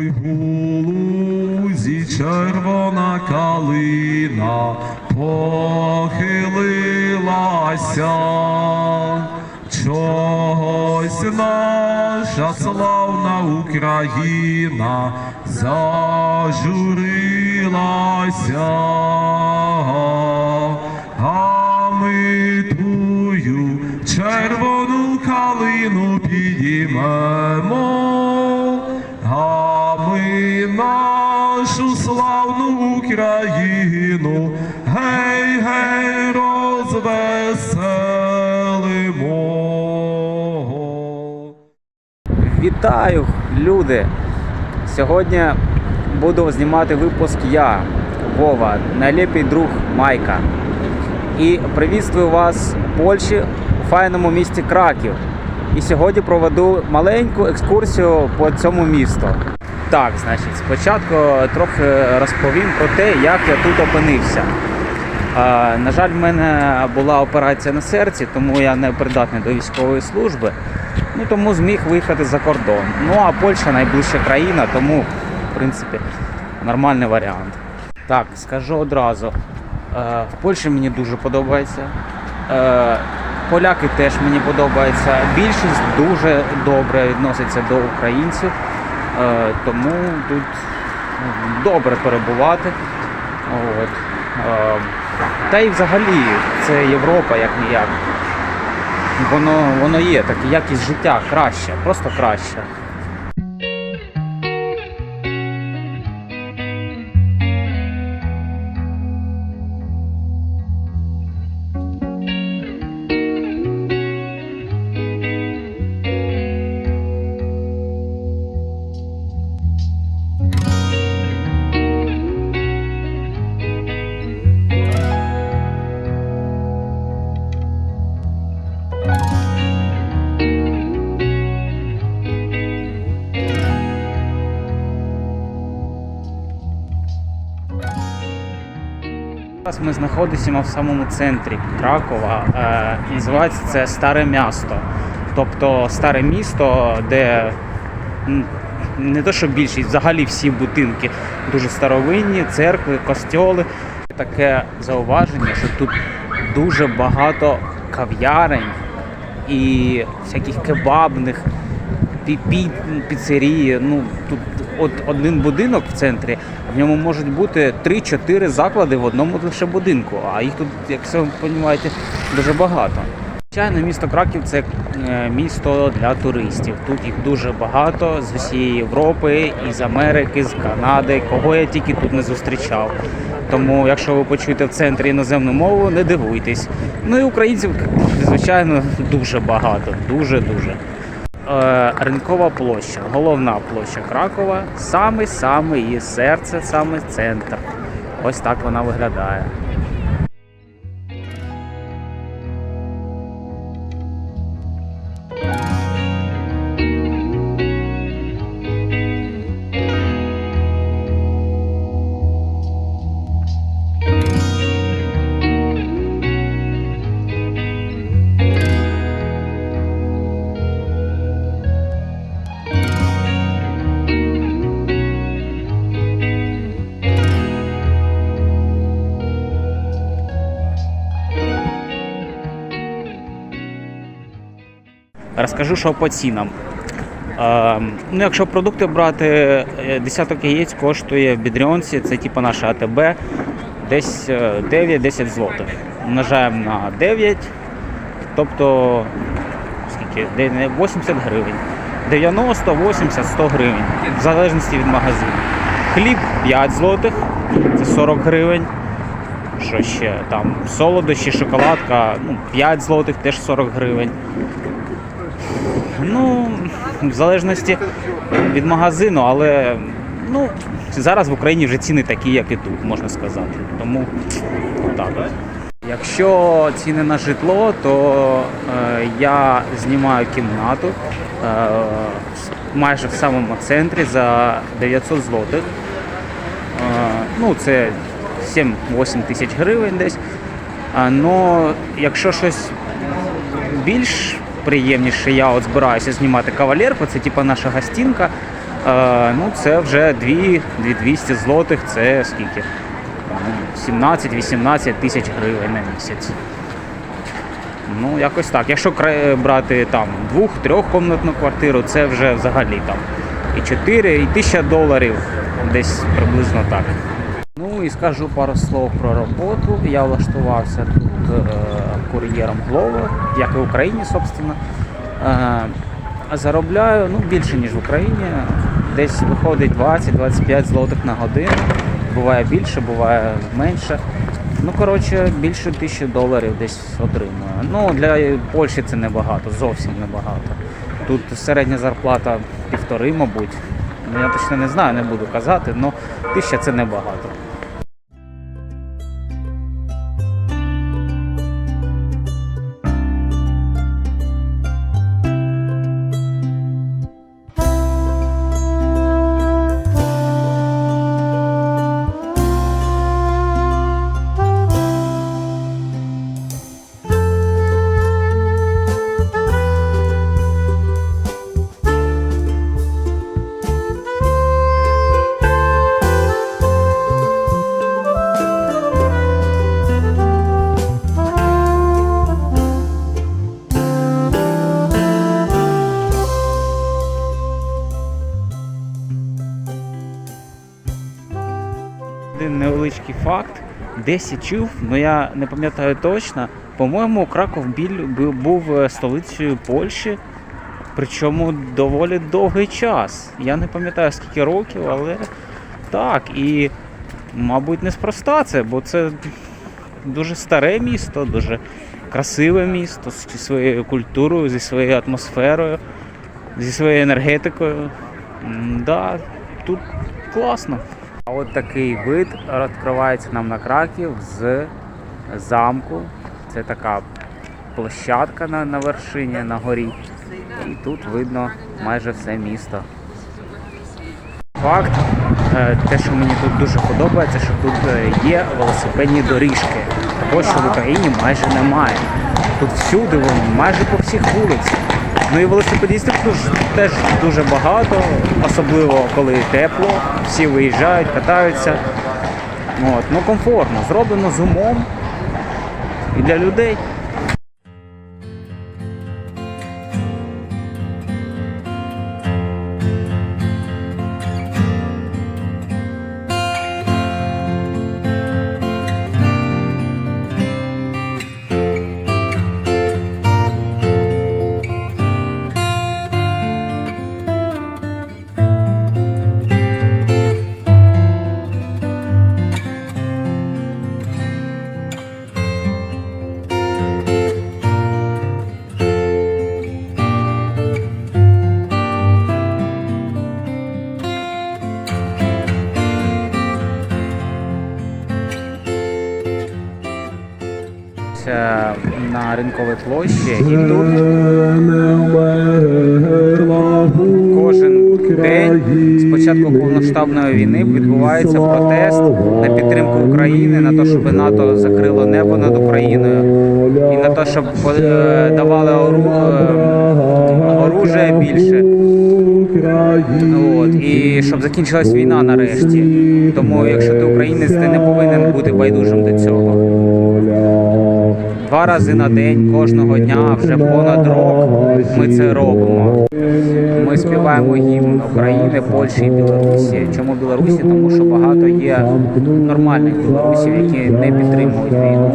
Ой, гулузі червона калина похилилася, чогось наша славна Україна зажурилася, а ми тую червону калину підіймемо. Ми нашу славну Україну, гей, гей, розвеселимо. Вітаю, люди! Сьогодні буду знімати випуск я, Вова, найліпий друг Майка. І привітствую вас в Польщі у файному місті Краків. І сьогодні проведу маленьку екскурсію по цьому місту. Так, значить, спочатку трохи розповім про те, як я тут опинився. На жаль, в мене була операція на серці, тому я не придатний до військової служби. Ну тому зміг виїхати за кордон. Ну а Польща найближча країна, тому в принципі нормальний варіант. Так, скажу одразу. Е, в Польщі мені дуже подобається. Е, поляки теж мені подобаються. Більшість дуже добре відноситься до українців, тому тут ну, добре перебувати. От. Е, та й взагалі це Європа як ніяк. Воно, воно є, так якість життя краще, просто краще. Ми знаходимося в самому центрі Кракова. Е, називається це Старе місто. Тобто старе місто, де не то, що більшість, взагалі всі будинки дуже старовинні, церкви, костьоли. Таке зауваження, що тут дуже багато кав'ярень і всяких кебабних, пі- пі- піцерії. Ну тут от один будинок в центрі, в ньому можуть бути 3-4 заклади в одному лише будинку. А їх тут, як ви розумієте, дуже багато. Звичайно, місто Краків це е, місто для туристів. Тут їх дуже багато з усієї Європи, із Америки, з Канади, кого я тільки тут не зустрічав. Тому, якщо ви почуєте в центрі іноземну мову, не дивуйтесь. Ну і українців, звичайно, дуже багато, дуже дуже. Е, Ринкова площа, головна площа Кракова, саме саме її серце, саме центр. Ось так вона виглядає. Розкажу, що по цінам. Е, ну, якщо продукти брати, е, десяток яєць коштує в бідріонці, це типу наша АТБ, десь е, 9-10 злотих. Умножаємо на 9, тобто скільки? 80 гривень. 90, 80, 100 гривень, в залежності від магазину. Хліб 5 злотих, це 40 гривень. Що ще там? Солодощі, шоколадка, ну, 5 злотих, теж 40 гривень. Ну, в залежності від магазину, але ну, зараз в Україні вже ціни такі, як і тут, можна сказати. Тому так. Якщо ціни на житло, то е, я знімаю кімнату е, майже в самому центрі за 900 злотих. Е, ну, це 7-8 тисяч гривень десь. А, но якщо щось більш приємніше, я от збираюся знімати кавалерку, це типа наша гостінка. Е, ну, це вже 2 2200 злотих, це скільки? Ну, 17-18 тисяч гривень на місяць. Ну, якось так. Якщо брати там двох-трьохкомнатну квартиру, це вже взагалі там і 4, і 1000 доларів, десь приблизно так. Ну і скажу пару слов про роботу. Я влаштувався тут е, кур'єром Glovo, як і в Україні, собственно. Е, заробляю ну, більше, ніж в Україні. Десь виходить 20-25 злотих на годину. Буває більше, буває менше. Ну, коротше, більше тисячі доларів десь отримую. Ну, для Польщі це небагато, зовсім небагато. Тут середня зарплата півтори, мабуть. Ну, я точно не знаю, не буду казати, але тисяча це небагато. Десь чув, але я не пам'ятаю точно. По-моєму, Краков біль був е, столицею Польщі, причому доволі довгий час. Я не пам'ятаю скільки років, але так. І, мабуть, неспроста це, бо це дуже старе місто, дуже красиве місто зі своєю культурою, зі своєю атмосферою, зі своєю енергетикою. Да, тут класно. А от такий вид відкривається нам на Краків з замку. Це така площадка на, на вершині, на горі. І тут видно майже все місто. Факт, е, те, що мені тут дуже подобається, що тут е, є велосипедні доріжки. Того, що в Україні майже немає. Тут всюди, майже по всіх вулицях. Ну і велосипедистів тут теж дуже багато, особливо коли тепло, всі виїжджають, катаються. От, ну комфортно, зроблено з умом і для людей. На ринковій площі, і тут кожен день з початку повноштабної війни відбувається протест на підтримку України, на те, щоб НАТО закрило небо над Україною, і на те, щоб е, давали е, оружие більше. От, і щоб закінчилась війна нарешті. Тому, якщо ти українець, ти не повинен бути байдужим до цього. Два рази на день, кожного дня, вже понад рок ми це робимо. Ми співаємо гімн України, Польщі і Білорусі. Чому Білорусі? Тому що багато є нормальних білорусів, які не підтримують війну,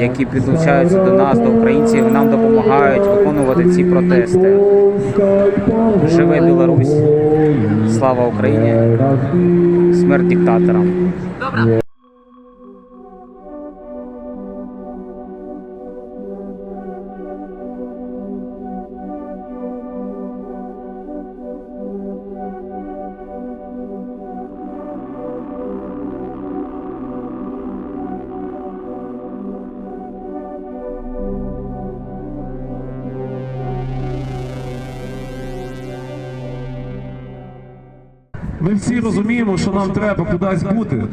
які підлучаються до нас, до українців, нам допомагають виконувати ці протести. Живе Білорусь! Слава Україні! Смерть диктаторам! Ми всі розуміємо, що нам треба кудись бути,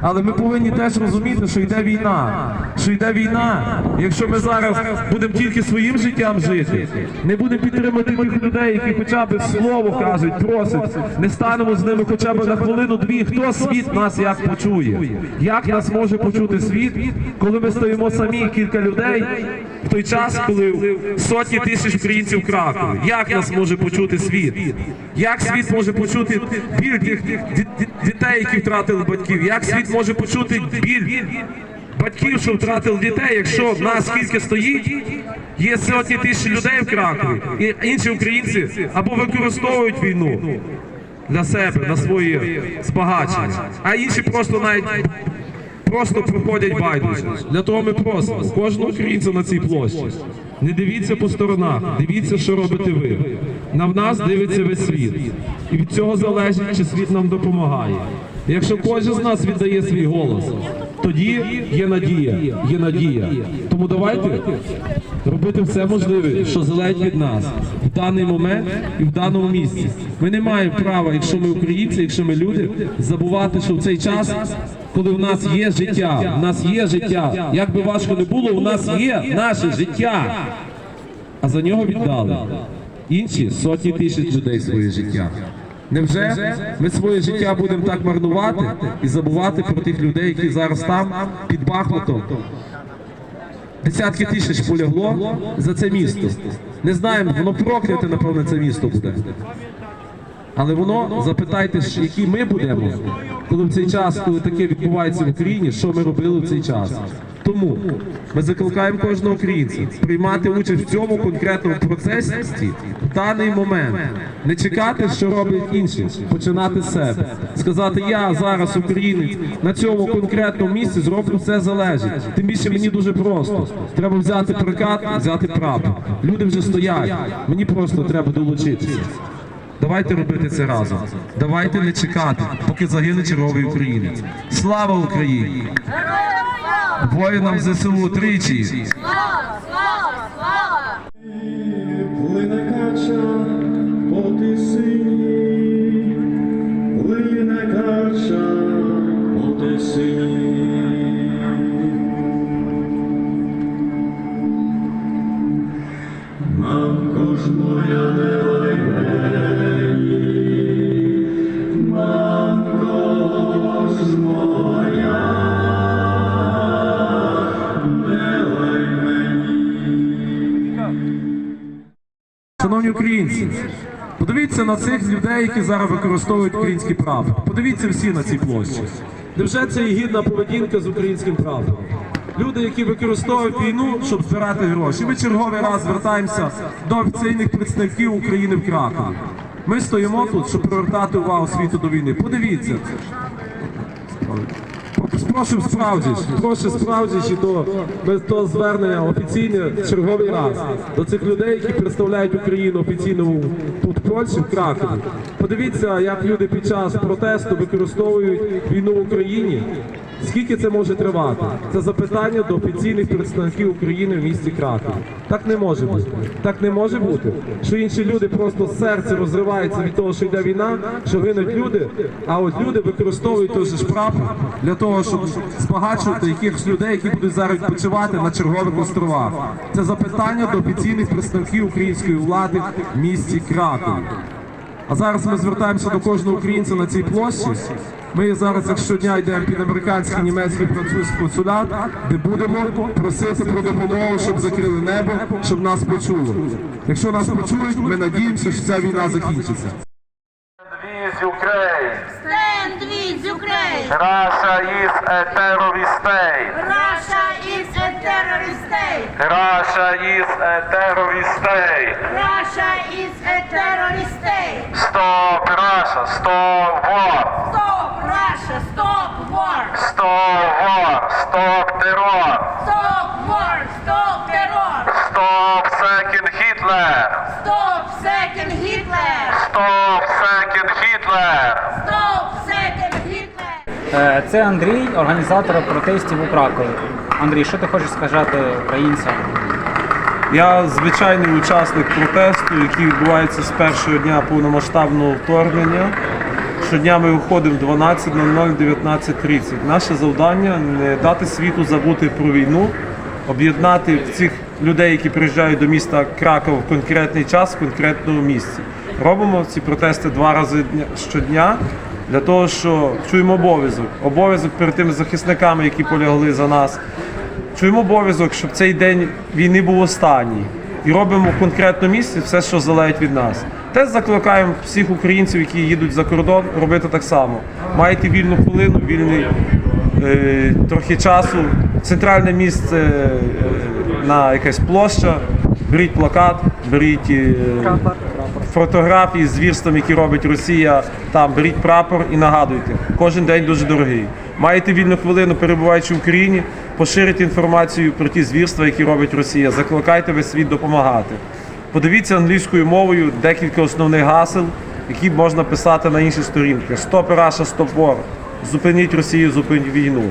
але ми повинні теж розуміти, що йде війна. Що йде війна. Якщо ми зараз будемо тільки своїм життям жити, не будемо підтримувати тих людей, які хоча б слово кажуть, просять, не станемо з ними хоча б на хвилину-дві. Хто світ нас як почує? Як нас може почути світ, коли ми стоїмо самі кілька людей в той час, коли сотні тисяч українців в? Як нас може почути світ? Як світ може почути біль тих ді- ді- дітей, які втратили батьків? Як світ може почути біль батьків, що втратили дітей, якщо в нас скільки стоїть, є сотні тисяч людей в Кракові, і інші українці або використовують війну для себе, на своє збагачення, а інші просто навіть просто проходять байдуже. Для того ми просимо кожного українця на цій площі. Не дивіться по сторонах, дивіться, що робите ви. На в нас дивиться весь світ. І від цього залежить, чи світ нам допомагає. Якщо кожен з нас віддає свій голос, тоді є надія, є надія. Тому давайте робити все можливе, що залежить від нас в даний момент і в даному місці. Ми не маємо права, якщо ми українці, якщо ми люди, забувати, що в цей час, коли в нас є життя, в нас є життя, як би важко не було, у нас є наше життя. А за нього віддали інші сотні тисяч людей своє життя. Невже ми своє життя будемо так марнувати і забувати про тих людей, які зараз там під Бахмутом Десятки тисяч полягло за це місто. Не знаємо, воно прокляте, напевно, це місто буде. Але воно, запитайте, які ми будемо, коли в цей час, коли таке відбувається в Україні, що ми робили в цей час. Тому ми закликаємо кожного українця приймати участь в цьому конкретному процесі в даний момент. Не чекати, що роблять інші, починати з себе. Сказати, я зараз українець на цьому конкретному місці зроблю все залежить. Тим більше мені дуже просто. Треба взяти прикат, взяти прапор. Люди вже стоять. Мені просто треба долучитися. Давайте робити це разом. Давайте не чекати, поки загине черговий українець. Слава Україні! Воїнам ЗСУ тричі! Слава, слава, слава! На цих людей, які зараз використовують український прапор. Подивіться всі на цій площі. Невже це є гідна поведінка з українським прапором? Люди, які використовують війну, щоб збирати гроші. Ми черговий раз звертаємося до офіційних представників України в Кракові. Ми стоїмо тут, щоб привертати увагу світу до війни. Подивіться. Прошу справді, прошу справді і то, без того звернення офіційне черговий раз до цих людей, які представляють Україну офіційно тут в Польщі, в Кракові. Подивіться, як люди під час протесту використовують війну в Україні. Скільки це може тривати? Це запитання до офіційних представників України в місті Кракові. Так не може бути. Так не може бути, що інші люди просто серце розривається від того, що йде війна, що гинуть люди. А от люди використовують той же ж прапор для того, щоб збагачувати якихось людей, які будуть зараз відпочивати на чергових островах. Це запитання до офіційних представників української влади в місті Кракові. А зараз ми звертаємося до кожного українця на цій площі. Ми зараз, як щодня, йдемо під американський, німецький, французький консулят, де будемо просити про допомогу, щоб закрили небо, щоб нас почули. Якщо нас почують, ми надіємося, що ця війна закінчиться. With Ukraine. Stand with Ukraine! Russia is a terrorist state. Russia is a terrorist state! Russia is a terrorist state. Russia is a terrorist state! Stop Russia. Stop war. Stop Russia! Stop war! Stop war. Stop terror. Stop war! Stop terror! Stop second Hitler. Stop second Hitler! Stop second Hitler. Stop second Hitler! Е, Це Андрій, організатор протестів у Кракові. Андрій, що ти хочеш сказати українцям? Я звичайний учасник протесту, який відбувається з першого дня повномасштабного вторгнення. Щодня ми виходимо 12.00, 19.30. Наше завдання не дати світу забути про війну, об'єднати цих людей, які приїжджають до міста Краков в конкретний час, в конкретному місці. Робимо ці протести два рази дня- щодня для того, що чуємо обов'язок. Обов'язок перед тими захисниками, які полягли за нас. Чуємо обов'язок, щоб цей день війни був останній. І робимо в конкретному місці все, що залежить від нас. Теж закликаємо всіх українців, які їдуть за кордон, робити так само. Маєте вільну хвилину, вільний е, трохи часу, центральне місце е, на якась площа, беріть плакат, беріть е, фотографії з звірством, які робить Росія, там беріть прапор і нагадуйте. Кожен день дуже дорогий. Маєте вільну хвилину, перебуваючи в Україні, поширити інформацію про ті звірства, які робить Росія. Закликайте весь світ допомагати. Подивіться англійською мовою декілька основних гасел, які можна писати на інші сторінки. Стоп Раша, стоп War. Зупиніть Росію, зупиніть війну.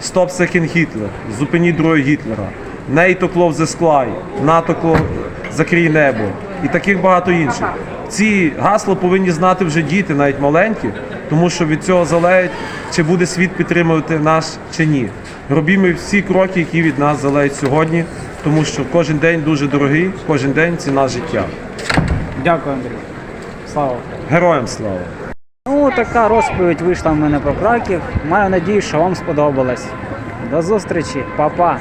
Стоп Секін Гітлер. Зупиніть другого Гітлера. NATO Close the Sky. НАТО Close- закрій небо. І таких багато інших. Ці гасла повинні знати вже діти, навіть маленькі, тому що від цього залежить, чи буде світ підтримувати нас чи ні. Робімо всі кроки, які від нас залежать сьогодні, тому що кожен день дуже дорогий, кожен день ціна життя. Дякую, Андрій. Слава. Героям слава! Ну, така розповідь вийшла в мене про Краків. Маю надію, що вам сподобалось. До зустрічі, Па-па.